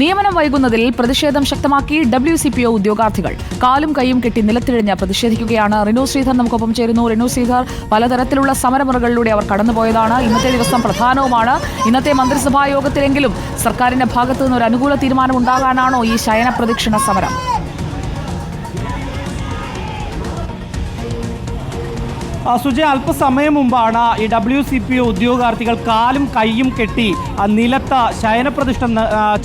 നിയമനം വൈകുന്നതിൽ പ്രതിഷേധം ശക്തമാക്കി ഡബ്ല്യു സി പി ഒ ഉദ്യോഗാർത്ഥികൾ. കാലും കൈയും കെട്ടി നിലത്തിഴഞ്ഞ് പ്രതിഷേധിക്കുകയാണ്. റിനു ശ്രീധർ നമുക്കൊപ്പം ചേരുന്നു. റിനു ശ്രീധർ പലതരത്തിലുള്ള സമരമുറകളിലൂടെ അവർ കടന്നുപോയതാണ്. ഇന്നത്തെ ദിവസം പ്രധാനവുമാണ്. ഇന്നത്തെ മന്ത്രിസഭാ യോഗത്തിലെങ്കിലും സർക്കാരിന്റെ ഭാഗത്തു നിന്ന് ഒരു അനുകൂല തീരുമാനം ഉണ്ടാകാനാണോ ഈ ശയന പ്രദക്ഷിണ സമരം? സുജയ അല്പസമയം മുമ്പാണ് ഈ ഡബ്ല്യു സി പി ഉദ്യോഗാർത്ഥികൾ കാലും കൈയും കെട്ടി നിലത്ത ശയനപ്രതിഷ്ഠ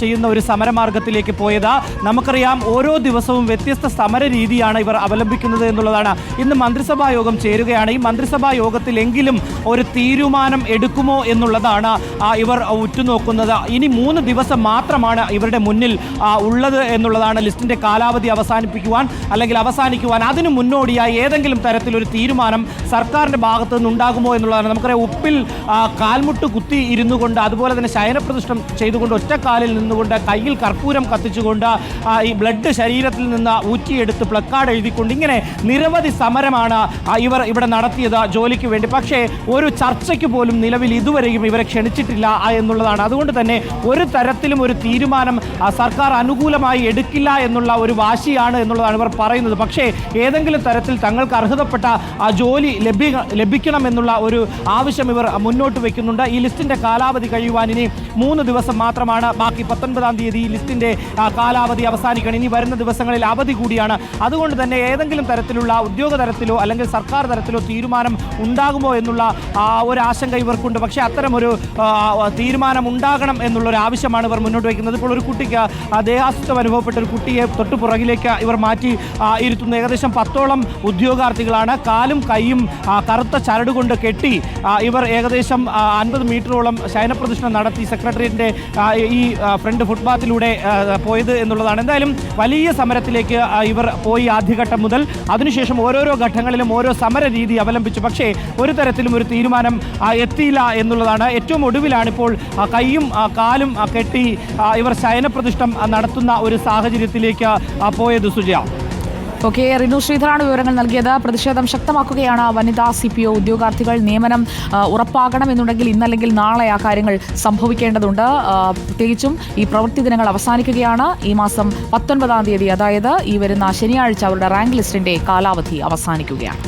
ചെയ്യുന്ന ഒരു സമരമാർഗത്തിലേക്ക് പോയത്. നമുക്കറിയാം ഓരോ ദിവസവും വ്യത്യസ്ത സമര രീതിയാണ് ഇവർ അവലംബിക്കുന്നത് എന്നുള്ളതാണ്. ഇന്ന് മന്ത്രിസഭാ യോഗം ചേരുകയാണ്. ഈ മന്ത്രിസഭാ യോഗത്തിലെങ്കിലും ഒരു തീരുമാനം എടുക്കുമോ എന്നുള്ളതാണ് ഇവർ ഉറ്റുനോക്കുന്നത്. ഇനി മൂന്ന് ദിവസം മാത്രമാണ് ഇവരുടെ മുന്നിൽ ഉള്ളത് എന്നുള്ളതാണ് ലിസ്റ്റിന്റെ കാലാവധി അവസാനിപ്പിക്കുവാൻ അല്ലെങ്കിൽ അവസാനിക്കുവാൻ. അതിനു മുന്നോടിയായി ഏതെങ്കിലും തരത്തിലൊരു തീരുമാനം സർക്കാരിന്റെ ഭാഗത്തു നിന്നുണ്ടാകുമോ എന്നുള്ളതാണ്. നമുക്കറിയാം ഉപ്പിൽ കാൽമുട്ട് കുത്തി ഇരുന്നു കൊണ്ട് അതുപോലെ തന്നെ ശയനപ്രതിഷ്ഠം ചെയ്തുകൊണ്ട് ഒറ്റക്കാലിൽ നിന്നുകൊണ്ട് കയ്യിൽ കർപ്പൂരം കത്തിച്ചുകൊണ്ട് ഈ ബ്ലഡ് ശരീരത്തിൽ നിന്ന് ഊറ്റിയെടുത്ത് പ്ലക്കാർഡ് എഴുതിക്കൊണ്ട് ഇങ്ങനെ നിരവധി സമരമാണ് ഇവർ ഇവിടെ നടത്തിയത് ജോലിക്ക് വേണ്ടി. പക്ഷേ ഒരു ചർച്ചയ്ക്ക് പോലും നിലവിൽ ഇതുവരെയും ഇവരെ ക്ഷണിച്ചിട്ടില്ല എന്നുള്ളതാണ്. അതുകൊണ്ട് തന്നെ ഒരു തരത്തിലും ഒരു തീരുമാനം സർക്കാർ അനുകൂലമായി എടുക്കില്ല എന്നുള്ള ഒരു വാശിയാണ് എന്നുള്ളതാണ് ഇവർ പറയുന്നത്. പക്ഷേ ഏതെങ്കിലും തരത്തിൽ തങ്ങൾക്ക് അർഹതപ്പെട്ട ജോലി ലഭ്യ ലഭിക്കണമെന്നുള്ള ഒരു ആവശ്യം ഇവർ മുന്നോട്ട് വയ്ക്കുന്നുണ്ട് ഈ ലിസ്റ്റിന്റെ കാലാവധി കഴിയുവാൻ ഇനി മൂന്ന് ദിവസം മാത്രമാണ് ബാക്കി പത്തൊൻപതാം തീയതി ഈ ലിസ്റ്റിന്റെ കാലാവധി അവസാനിക്കണം. ഇനി വരുന്ന ദിവസങ്ങളിൽ അവധി കൂടിയാണ്. അതുകൊണ്ട് തന്നെ ഏതെങ്കിലും തരത്തിലുള്ള ഉദ്യോഗ തലത്തിലോ അല്ലെങ്കിൽ സർക്കാർ തലത്തിലോ തീരുമാനം ഉണ്ടാകുമോ എന്നുള്ള ഒരു ആശങ്ക ഇവർക്കുണ്ട്. പക്ഷേ അത്തരമൊരു തീരുമാനം ഉണ്ടാകണം എന്നുള്ളൊരു ആവശ്യമാണ് ഇവർ മുന്നോട്ട് വയ്ക്കുന്നത് ഇപ്പോൾ ഒരു കുട്ടിക്ക് ദേഹാസ്വസ്ഥം അനുഭവപ്പെട്ട ഒരു കുട്ടിയെ തൊട്ട് പുറകിലേക്ക് ഇവർ മാറ്റി ഇരുത്തുന്നു. ഏകദേശം പത്തോളം ഉദ്യോഗാർത്ഥികളാണ്. കാലും കൈയും കറുത്ത ചരട് കൊണ്ട് കെട്ടി ആ, ഇവർ ഏകദേശം അൻപത് മീറ്ററോളം ശയനപ്രദർശനം നടത്തി സെക്രട്ടേറിയറ്റിന്റെ ഈ ആ, ഫ്രണ്ട് ഫുട്പാത്തിലൂടെ ആ, പോയത് എന്നുള്ളതാണ്. എന്തായാലും വലിയ സമരത്തിലേക്ക് ആ, ഇവർ പോയി ആദ്യഘട്ടം മുതൽ. അതിനുശേഷം ഓരോരോ ഘട്ടങ്ങളിലും ഓരോ സമര രീതി അവലംബിച്ചു. പക്ഷേ ഒരു തരത്തിലും ഒരു തീരുമാനം ആ, എത്തിയില്ല എന്നുള്ളതാണ്. ഏറ്റവും ഒടുവിലാണ് ഇപ്പോൾ ആ, കൈയും ആ, കാലും ആ, കെട്ടി ഇവർ ശയനപ്രതിഷ്ഠം നടത്തുന്ന ഒരു സാഹചര്യത്തിലേക്ക് പോയത് സുജയ. ഓക്കെ റിനു ശ്രീധരാണ് വിവരങ്ങൾ നൽകിയത്. പ്രതിഷേധം ശക്തമാക്കുകയാണ്. വനിതാ സി പി ഒ ഉദ്യോഗാർത്ഥികൾ നിയമനം ഉറപ്പാക്കണമെന്നുണ്ടെങ്കിൽ ഇന്നല്ലെങ്കിൽ നാളെ ആ കാര്യങ്ങൾ സംഭവിക്കേണ്ടതുണ്ട്. പ്രത്യേകിച്ചും ഈ പ്രവൃത്തി ദിനങ്ങൾ അവസാനിക്കുകയാണ്. ഈ മാസം പത്തൊൻപതാം തീയതി അതായത് ഈ വരുന്ന ശനിയാഴ്ച അവരുടെ റാങ്ക് ലിസ്റ്റിന്റെ കാലാവധി അവസാനിക്കുകയാണ്.